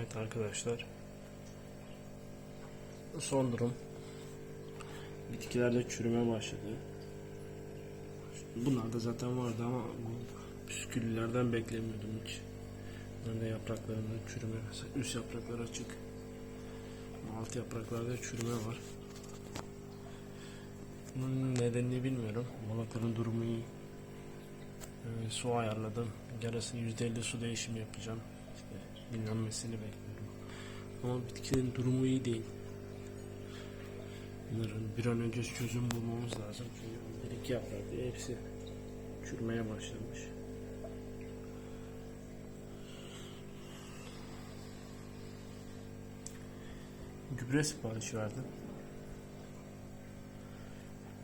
Evet arkadaşlar. Son durum. Bitkilerde çürüme başladı. Bunlar da zaten vardı ama bu püsküllülerden beklemiyordum hiç. Bunların da yapraklarında çürüme, üst yapraklar açık. Alt yapraklarda çürüme var. Bunun nedenini bilmiyorum. Balıkların durumu iyi. Ee, su ayarladım. Yarısını %50 su değişimi yapacağım. Dinlenmesini bekliyorum. Ama bitkinin durumu iyi değil. Bunların bir an önce çözüm bulmamız lazım. Çünkü bir iki yaprakta hepsi çürümeye başlamış. Gübre siparişi verdim.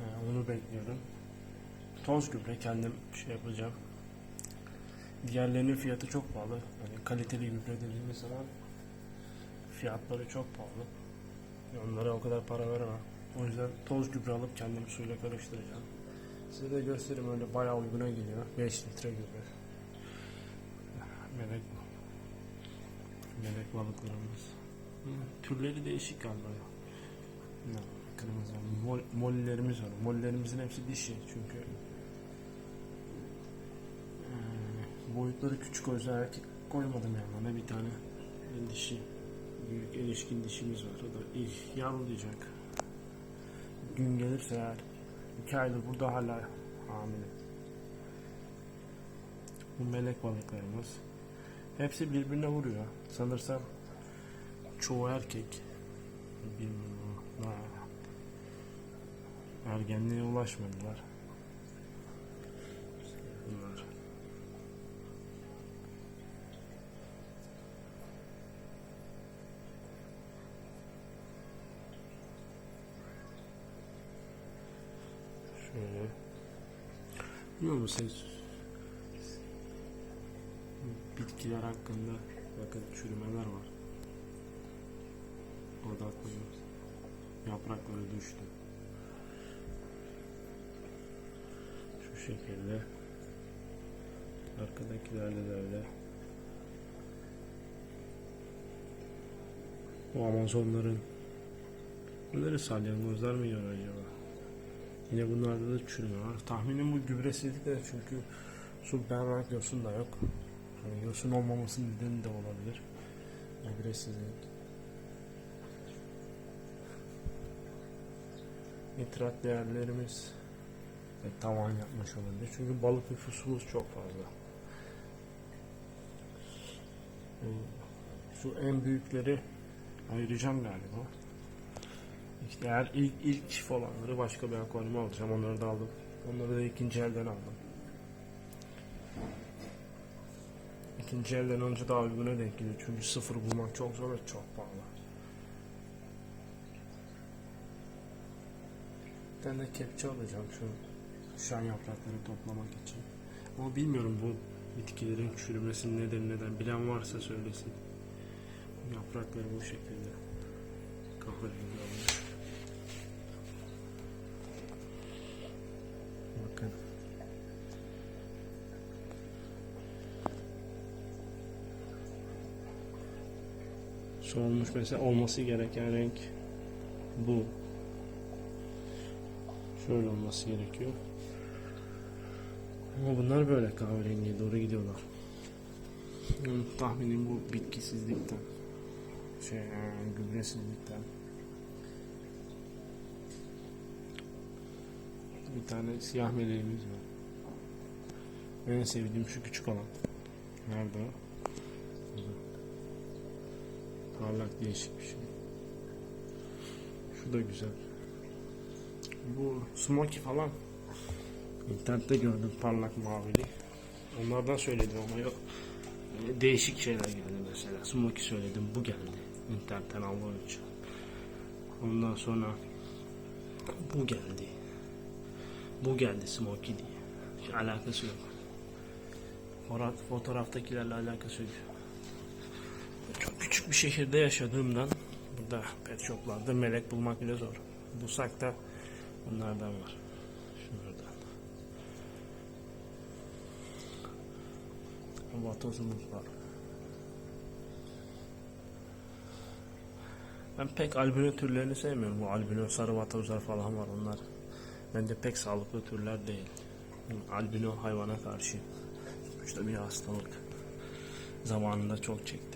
Ee, onu bekliyorum. Toz gübre kendim şey yapacağım. Diğerlerinin fiyatı çok pahalı. Yani kaliteli gübre dediğimiz zaman fiyatları çok pahalı. Onlara o kadar para veremem. O yüzden toz gübre alıp kendim suyla karıştıracağım. Size de göstereyim öyle bayağı uyguna geliyor. 5 litre gübre. Melek Melek balıklarımız. Hı, Türleri değişik galiba. Ne, kırmızı. Mol, mollerimiz var. Mollerimizin hepsi dişi çünkü ee, boyutları küçük o yüzden erkek koymadım yanlarına bir tane dişi büyük erişkin dişimiz var. O da ilk yavrulayacak. Gün gelirse eğer iki aydır burada hala hamile. Bu melek balıklarımız. Hepsi birbirine vuruyor. Sanırsam çoğu erkek. Ergenliğe ulaşmadılar. Bunlar. Biliyor musunuz? Bitkiler hakkında bakın çürümeler var. Odaklanıyoruz. Yaprakları düştü. Şu şekilde. Arkadakilerde de öyle. Bu Amazonların Bunları salyangozlar mı yiyor acaba? Yine bunlarda da çürüme var. Tahminim bu gübresizlik de çünkü su berrak yosun da yok. Hani yosun olmamasının nedeni de olabilir. Gübresizlik. Nitrat değerlerimiz ve tavan yapmış olabilir. Çünkü balık nüfusumuz çok fazla. Şu en büyükleri ayıracağım galiba. İşte eğer ilk, ilk çift olanları başka bir akvaryuma alacağım. Onları da aldım. Onları da ikinci elden aldım. İkinci elden alınca daha uyguna denk geliyor. Çünkü sıfır bulmak çok zor ve çok pahalı. Bir tane de kepçe alacağım şu şan yaprakları toplamak için. Ama bilmiyorum bu bitkilerin çürümesinin nedeni neden. Bilen varsa söylesin. Yaprakları bu şekilde kahverengi olmuş. Bakın. Solmuş mesela olması gereken renk bu. Şöyle olması gerekiyor. Ama bunlar böyle kahverengiye doğru gidiyorlar. Tahminim bu bitkisizlikten. Şey, e, gübresizlikten. Bir tane siyah meleğimiz var. En sevdiğim şu küçük olan. Nerede o? Burada. Parlak değişik bir şey. Şu da güzel. Bu smoky falan. İnternette gördüm parlak mavili. Onlardan söyledim ama yok. Böyle Değişik şeyler geldi mesela. Smoky söyledim bu geldi. İnternetten aldığım için. Ondan sonra bu geldi. Bu geldi Smoky diye. Hiç alakası yok. Fotoğraf, fotoğraftakilerle alakası yok. Çok küçük bir şehirde yaşadığımdan burada pet shoplarda melek bulmak bile zor. Bulsak da bunlardan var. Şunlardan. Vatozumuz var. Ben pek albino türlerini sevmiyorum. Bu albino sarı vatozlar falan var onlar. Bence pek sağlıklı türler değil. Albino hayvana karşı. İşte bir hastalık. Zamanında çok çektim.